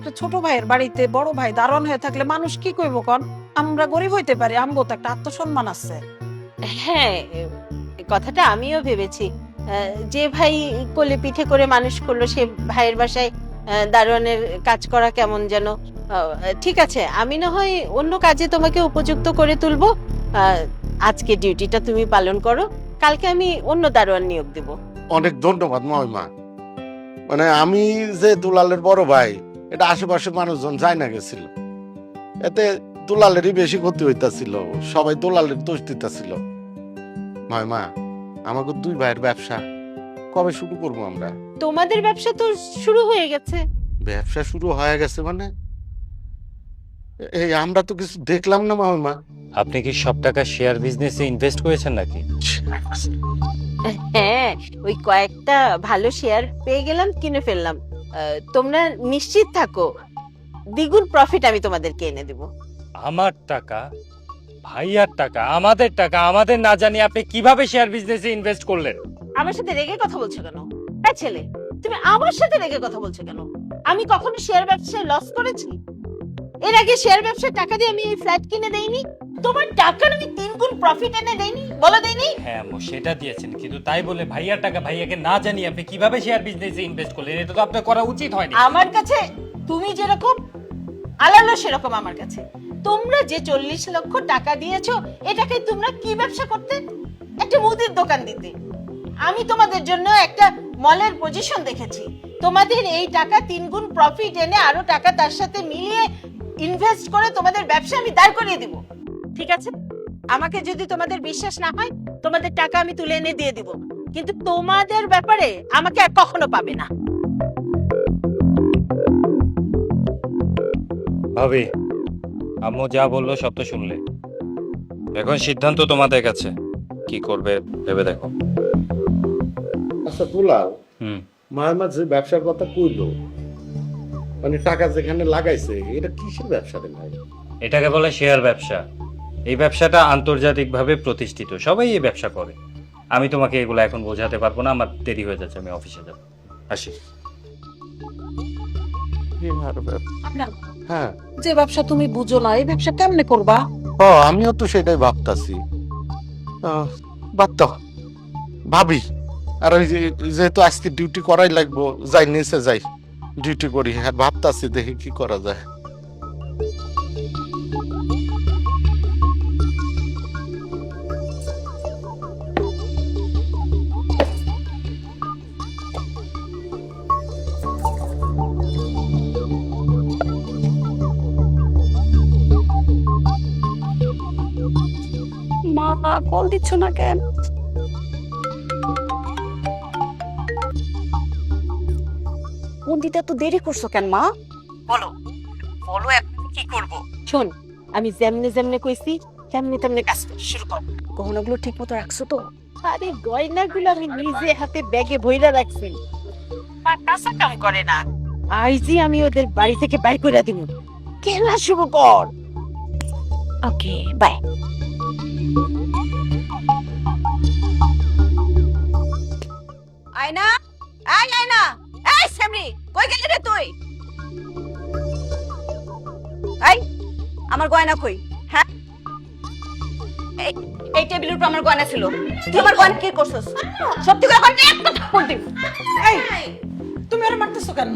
একটা ছোট ভাইয়ের বাড়িতে বড় ভাই দারণ হয়ে থাকলে মানুষ কি কইব কন? আমরা গরিব হইতে পারি আমগো তো একটা আত্মসম্মান আছে। হ্যাঁ কথাটা আমিও ভেবেছি। আহ, যে ভাই কোলে পিঠে করে মানুষ করল সে ভাইয়ের বাসায় দারোয়ানের কাজ করা কেমন যেন। আহ, ঠিক আছে আমি না হয় অন্য কাজে তোমাকে উপযুক্ত করে তুলবো। আহ, আজকে ডিউটিটা তুমি পালন করো কালকে আমি অন্য দারোয়ান নিয়োগ দেব। অনেক ধন্যবাদ মহিমা। মানে আমি যে দুলালের বড় ভাই এটা আশেপাশের মানুষজন যায় না গেছিল। এতে দুলালেরই বেশি ক্ষতি হইতাছিল সবাই দুলালের দোষ দিতেছিল। মহিমা আমাকে দুই ভাইয়ের ব্যবসা কবে শুরু করব আমরা? তোমাদের ব্যবসা তো শুরু হয়ে গেছে। ব্যবসা শুরু হয়ে গেছে মানে? এই আমরা তো কিছু দেখলাম না মহিমা আপনি কি সব টাকা শেয়ার বিজনেসে ইনভেস্ট করেছেন নাকি? হ্যাঁ ওই কয়েকটা ভালো শেয়ার পেয়ে গেলাম কিনে ফেললাম। তোমরা নিশ্চিত থাকো দ্বিগুণ প্রফিট আমি তোমাদেরকে এনে দেবো। আমার টাকা ভাইয়ার টাকা আমাদের টাকা আমাদের না জানি আপনি কীভাবে শেয়ার বিজনেসে ইনভেস্ট করলেন। আমার সাথে রেগে কথা বলছো কেন? এই ছেলে তুমি আমার সাথে রেগে কথা বলছো কেন? আমি কখনো শেয়ার ব্যবসায় লস করেছি? এর আগে শেয়ার ব্যবসায় টাকা দিয়ে আমি এই ফ্ল্যাট কিনে দেইনি? তোমার টাকার আমি তিন গুণ প্রফিট এনে দেইনি বলো দেইনি হ্যাঁ আম্মু সেটা দিয়েছেন। কিন্তু তাই বলে ভাইয়ার টাকা ভাইয়াকে না জানি আপনি কীভাবে শেয়ার বিজনেসে ইনভেস্ট করলেন? এটা তো আপনার করা উচিত হয়নি। আমার কাছে তুমি যেরকম আলালো সেরকম আমার কাছে। তোমরা যে চল্লিশ লক্ষ টাকা দিয়েছ এটাকে তোমরা কি ব্যবসা করতে? একটা মুদির দোকান দিতে। আমি তোমাদের জন্য একটা মলের পজিশন দেখেছি। তোমাদের এই টাকা তিন গুণ প্রফিট এনে আরও টাকা তার সাথে মিলিয়ে ইনভেস্ট করে তোমাদের ব্যবসা আমি দাঁড় করিয়ে দিব। ঠিক আছে? আমাকে যদি তোমাদের বিশ্বাস না হয় তোমাদের টাকা আমি তুলে এনে দিয়ে দিব। কিন্তু তোমাদের ব্যাপারে আমাকে আর কখনো পাবে না। ভাবি আম্মু যা বলল সব তো শুনলে। এখন সিদ্ধান্ত তোমাদের কাছে। কি করবে ভেবে দেখো। আচ্ছা দুলাল হুম। মহিমা যে ব্যবসার কথা কইলো মানে টাকা যেখানে লাগাইছে এটা কিসের ব্যবসা রে ভাই? এটাকে বলে শেয়ার ব্যবসা। এই ব্যবসাটা আন্তর্জাতিকভাবে প্রতিষ্ঠিত। সবাই এই ব্যবসা করে। আমি তোমাকে এগুলো এখন বোঝাতে পারব না আমার দেরি হয়ে যাচ্ছে আমি অফিসে যাব। আসি। হ্যাঁ। যে ব্যবসা তুমি বুঝো না এই ব্যবসা কেমনে করবা? ও আমিও তো সেটাই ভাবতাছি। আহ, বাদ দাও। ভাবি আর ওই যে- যেহেতু আজকে ডিউটি করাই লাগবো যাই নিচে যাই। ডিউটি করি আর ভাবতাছি দেখি কি করা যায়। কল দিচ্ছ না কেন? ফোন দিতে এত দেরি করছ কেন মা? বলো বলো এখন কি করব? শোন আমি যেমনে যেমনে কইছি তেমনি তেমনি কাজ শুরু কর। গহনাগুলো ঠিক মতো রাখছো তো? আরে গয়নাগুলো আমি নিজে হাতে ব্যাগে ভইরা রাখছি। আর কাঁচা কাম করে না? আইজি আমি ওদের বাড়ি থেকে বাই করে দিব খেলা শুরু কর ওকে বাই আমার গয়না কই? হ্যাঁ? এই টেবিলের উপর আমার গয়না ছিল। তুই আমার গয়না কি করছস? সত্যি করে কর একটা থাপ্পড় দিব এই তুমি আর মারতেছো কেন?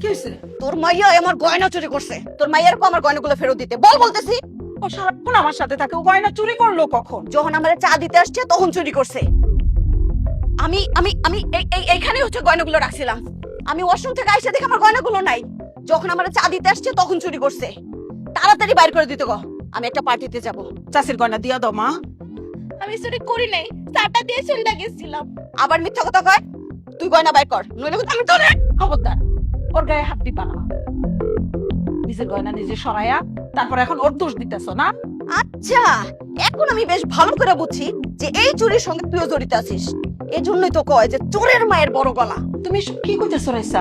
কি হয়েছে তোর মাইয়া আমার গয়না চুরি করছে। তোর মাইয়ার কো আমার গয়নাগুলো ফেরত দিতে। বল বলতেছি। ও সারাক্ষণ আমার সাথে থাকে। ও গয়না চুরি করল কখন? যখন আমার চা দিতে আসছে তখন চুরি করছে। আমি আমি আমি এই এই এইখানে হচ্ছে গয়নাগুলো রাখছিলাম। আমি ওয়াশরুম থেকে আইসা দেখে আমার গয়নাগুলো নাই। যখন আমার চা দিতে আসছে তখন চুরি করছে। তাড়াতাড়ি বাইর করে দিতে গো। আমি একটা পার্টিতে যাব। চাষির গয়না দিয়া দাও মা। আমি চুরি করি নাই চাটা দিয়ে চলে গেছিলাম। আবার মিথ্যা কথা কয়? তুই গয়না বাইর কর নইলে কিন্তু আমি তোরে খবরদার। ওর গায়ে হাত দিবা না। নিজের গয়না নিজে সরাইয়া তারপর এখন ওর দোষ দিতেছো না? আচ্ছা এখন আমি বেশ ভালো করে বুঝছি যে এই চুরির সঙ্গে তুইও জড়িত আছিস। এই জন্যই তো কয় যে চোরের মায়ের বড় গলা। তুমি কি কইতেছো রাইসা?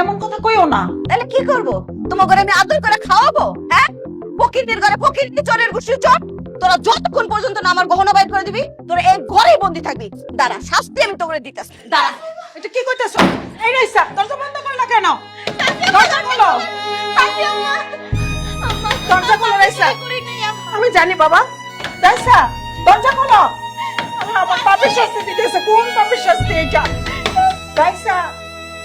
এমন কথা কইও না। তাহলে কি করব? তোমার ঘরে আমি আদর করে খাওয়াবো? হ্যাঁ? ফকিরদের ঘরে ফকির চোরের গুছি চট। তোরা যতক্ষণ পর্যন্ত না আমার গহনা বাইর করে দিবি তোরা এই ঘরেই বন্দি থাকবি। দাঁড়া শাস্তি আমি তোকে দিতেছি। দাঁড়া এটা কি কইতেছো? এই রাইসা দরজা বন্ধ করলা কেন দরজা খোলো। দরজা খোলো রাইসা। আমি জানি বাবা। রাইসা দরজা খোলো। আমার পাপের শাস্তি দিতেছে কোন পাপের শাস্তি এটা দাইসা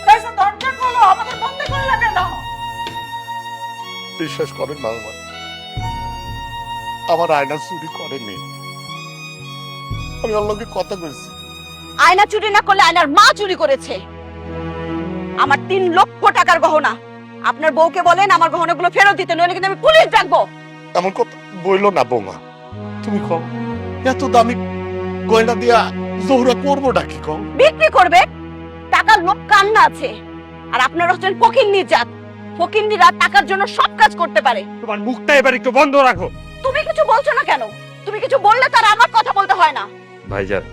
দাইসা দরজা খোলো আমাদের বন্ধ করলে কেন বিশ্বাস করেন না আমার। আমার আয়না চুরি করেনি। আমি ওর লগে কথা কইছি। আয়না চুরি না করলে আয়নার মা চুরি করেছে। আমার তিন লক্ষ টাকার গহনা। আপনার বউকে বলেন আমার গহনাগুলো ফেরত দিতে নইলে কিন্তু আমি পুলিশ ডাকবো। এমন কথা বইলো না বৌমা। তুমি কম এত দামি গয়না দিয়া জোহরা করব নাকি কম বিক্রি করবে? টাকার লোক কান্না আছে। আর আপনার হচ্ছেন ফকিন্নি জাত ফকিন্নিরা টাকার জন্য সব কাজ করতে পারে। তোমার মুখটা এবার একটু বন্ধ রাখো। তুমি কিছু বলছো না কেন? তুমি কিছু বললে তার আমার কথা বলতে হয় না। ভাইজান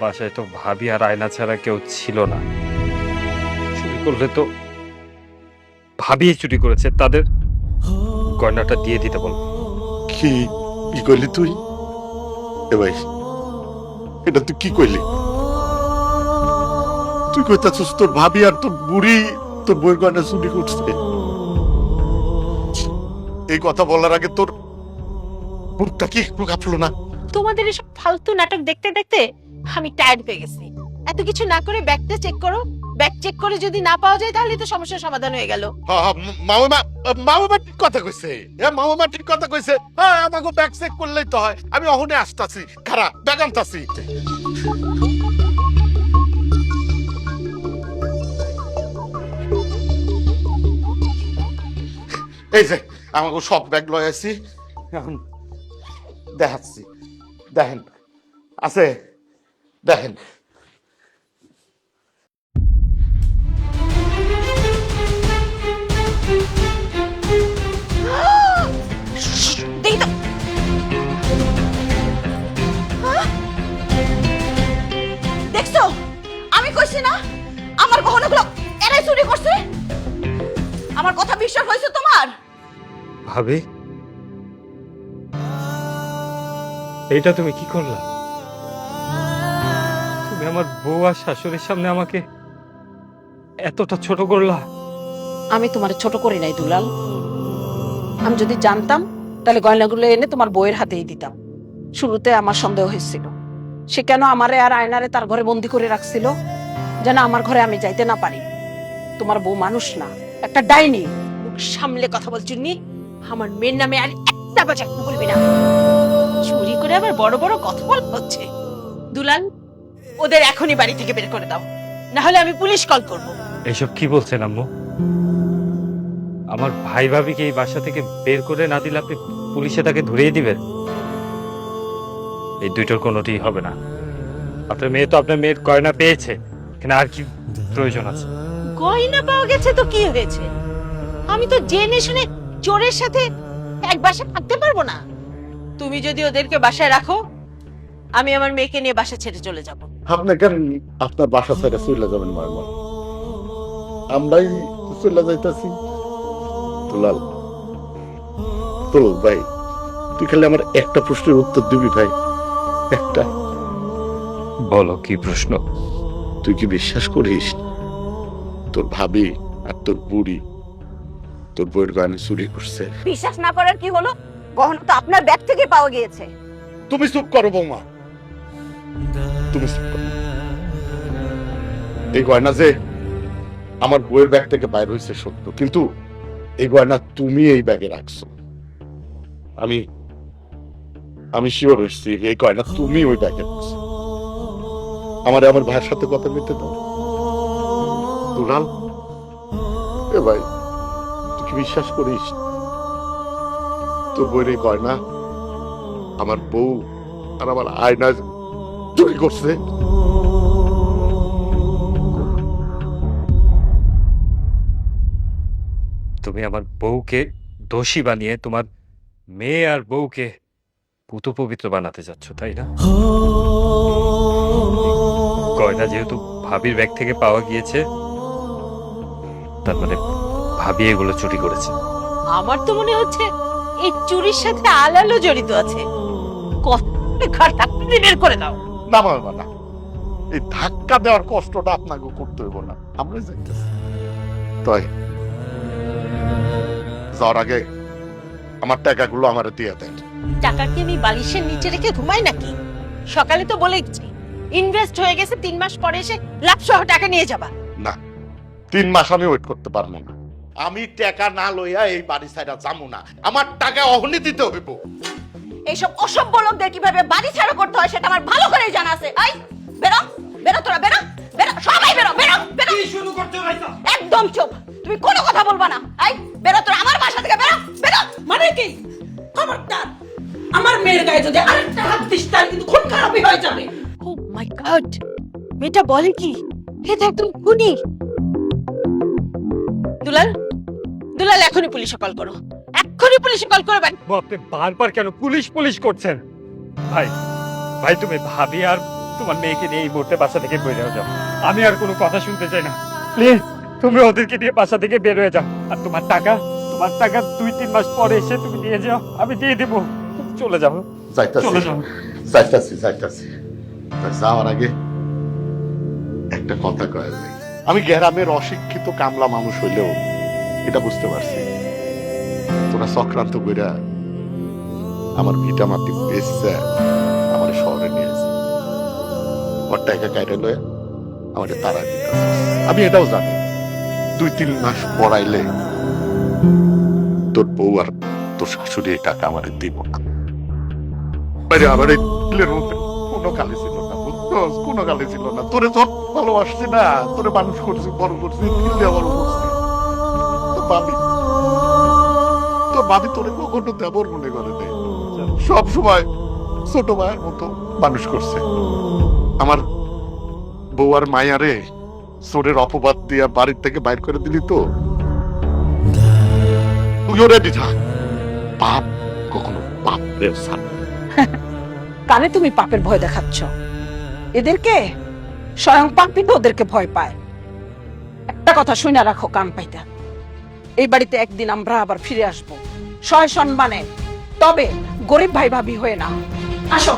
বাসায় তো ভাবি আর আয়না ছাড়া কেউ ছিল না। চুরি করলে তো ভাবি চুরি করেছে। তাদের গয়নাটা দিয়ে দিতে বল। কি কি কইলি তুই? এটা তুই কি কইলি? তুই কইতাছিস তোর ভাবি আর তোর বুড়ি তোর বইয়ের গয়না চুরি করছে। এই কথা বলার আগে তোর বুকটা কি? একটু কাঁপলো না। তোমাদের এসব ফালতু নাটক দেখতে দেখতে আমি টায়ার্ড হয়ে গেছি। এত কিছু না করে ব্যাগটা চেক করো। ব্যাগ চেক করে যদি না পাওয়া যায় তাহলে তো সমস্যার সমাধান হয়ে গেল। মামা মামা ঠিক কথা কইছে। হ্যাঁ মামা ঠিক কথা কইছে। হ্যাঁ আমাকে ব্যাগ চেক করলেই তো হয়। আমি অহনে আসতাছি। খারাপ ব্যাগ আনতাছি। এই যে, আমাকে সব ব্যাগ লয় আছি এখন দেখাচ্ছি। দেখেন, আছে। দেখেন। দেখছ আমি কইছি না? আমার গহনাগুলো এরাই চুরি করছে? আমার কথা বিশ্বাস হয়েছে তোমার? ভাবি এইটা তুমি কি করলা? তুমি আমার বউ আর শাশুড়ির সামনে আমাকে এতটা ছোট করলা? আমি তোমার ছোট করি নাই দুলাল। আমি যদি জানতাম তাহলে গয়নাগুলো এনে তোমার বইয়ের হাতেই দিতাম। শুরুতে আমার সন্দেহ হয়েছিল। সে কেন আমারে আর আয়নারে তার ঘরে বন্দি করে রাখছিল? যেন আমার ঘরে আমি যাইতে না পারি। তোমার বউ মানুষ না, একটা ডাইনি। সামলে কথা বলছি নি, আমার মেয়ের নামে আর একটা বাজার বলবি না। চুরি করে আবার বড় বড় কথা বল হচ্ছে। দুলাল, ওদের এখনই বাড়ি থেকে বের করে দাও। না হলে আমি পুলিশ কল করব। এসব কি বলছেন আম্মু? আমার ভাই ভাবিকে এই বাসা থেকে বের করে না দিলে আপনি পুলিশে তাকে ধরিয়ে দিবেন? এই দুইটার কোনোটি হবে না। আপনার মেয়ে তো আপনার মেয়ের গয়না পেয়েছে। এখানে আর কি প্রয়োজন আছে? গয়না পাওয়া গেছে তো কি হয়েছে? আমি তো জেনে শুনে চোরের সাথে এক বাসায় থাকতে পারব না। তুমি যদি ওদেরকে বাসায় রাখো আমি আমার মেয়েকে নিয়ে বাসা ছেড়ে চলে যাব। আপনি কেন আপনার বাসা ছেড়ে চলে যাবেন মারমা আমরাই চলে যাইতাছি। দুলাল দুলাল ভাই তুই খালি আমার একটা প্রশ্নের উত্তর দিবি ভাই। একটা। বলো কি প্রশ্ন? তুই কি বিশ্বাস করিস? তোর ভাবি আর তোর বুড়ি তোর বইয়ের গানে চুরি করছে। বিশ্বাস না করার কি হলো? গহনা তো আপনার ব্যাগ থেকে পাওয়া গিয়েছে। তুমি চুপ করো বৌমা। তুমি চুপ করো। এই গয়না যে আমার বইয়ের ব্যাগ থেকে বাইর হয়েছে সত্য কিন্তু এই গয়না তুমি এই ব্যাগে রাখছো। আমি আমি শিওর হয়েছি এই গয়না তুমি ওই ব্যাগে আমার আমার ভাইয়ের সাথে কথা বলতে দাও। দুলাল, এ ভাই, তুই বিশ্বাস করিস? তোর বইয়ের এই গয়না আমার বউ আর আমার আয়না চুরি করছে। তুমি আমার বউকে দোষী বানিয়ে তোমার মেয়ে আর বউকে পুত পবিত্র বানাতে যাচ্ছ তাই না? গয়না যেহেতু ভাবির ব্যাগ থেকে পাওয়া গিয়েছে তার মানে ভাবি এগুলো চুরি করেছে। আমার তো মনে হচ্ছে এই চুরির সাথে আলালো জড়িত আছে। বের করে দাও। না মারবা না এই ধাক্কা দেওয়ার কষ্টটা আপনাকে করতে হইব না। আমরা যাইতেছি তাই। যাওয়ার আগে আমার টাকাগুলো আমার দিয়ে দেন। টাকা কি আমি বালিশের নিচে রেখে ঘুমাই নাকি? সকালে তো বলেইছি ইনভেস্ট হয়ে গেছে তিন মাস পরে এসে লাভ সহ টাকা নিয়ে যাবা। না তিন মাস আমি ওয়েট করতে পারব না। আমি টাকা না লইয়া এই বাড়ি সাইডা যাব না। আমার টাকা অহনি দিতে হইব। এইসব অসভ্য লোকদের কীভাবে বাড়ি ছাড়া করতে হয় সেটা আমার ভালো করেই জানা আছে। আই বেরো বেরো তোরা বেরো বেরো সবাই বেরো বেরো বেরো। শুরু করতে ভাইসা একদম চুপ। তুমি কোনো গড মেয়েটা বলে কি? হে এটা একদম খুনি। দুলাল দুলাল এখনই পুলিশে কল করো। এক্ষুনি পুলিশে কল করো বাড়ি আপনি বারবার কেন পুলিশ পুলিশ করছেন? ভাই ভাই তুমি ভাবি আর তোমার মেয়েকে নিয়ে এই মুহূর্তে বাসা থেকে বের হয়ে যাও। আমি আর কোনো কথা শুনতে চাই না। প্লিজ তুমি ওদেরকে নিয়ে বাসা থেকে বের হয়ে যাও। আর তোমার টাকা তোমার টাকা দুই তিন মাস পরে এসে তুমি দিয়ে যাও। আমি দিয়ে দেবো। চলে যাও। যাইতাছি। চলে যাও। যাইতাছি যাইতাছি। তা যাওয়ার আগে একটা কথা কয়া যায় আমি গ্রামের অশিক্ষিত কামলা মানুষ হইলেও এটা বুঝতে পারছি। তোরা চক্রান্ত কইরা আমার ভিটা মাটি বেচছে, আমার শহরে নিয়েছে ওর টাকা কাইরে লয়ে আমার তারা দিতে আমি এটাও জানি। দুই তিন মাস পড়াইলে তোর বউ আর তোর শাশুড়ি টাকা আমার দিব না। বাইরে আমার এই কোনো কালি ছিল না বুঝছস কোনো কালি ছিল না। তোরে তোর ভালোবাসছি না, তোরে মানুষ করছি, বড় করছি করছি। ভাবি তোর তোরে কখনো দেবর মনে করে নেই। সব সময় ছোট মতো মানুষ করছে। আমার বউ আর মায়ারে চোরের অপবাদ দিয়া বাড়ির থেকে বাইর করে দিলি তো? তুইও রেডি থাক। পাপ কখনো পাপ রে কানে তুমি পাপের ভয় দেখাচ্ছ। এদেরকে স্বয়ং পাপি তো ওদেরকে ভয় পায়। একটা কথা শুনে রাখো, কান পাইতা। এই বাড়িতে একদিন আমরা আবার ফিরে আসব। সয় সম্মানে। তবে গরিব ভাই ভাবি হয়ে না আসো।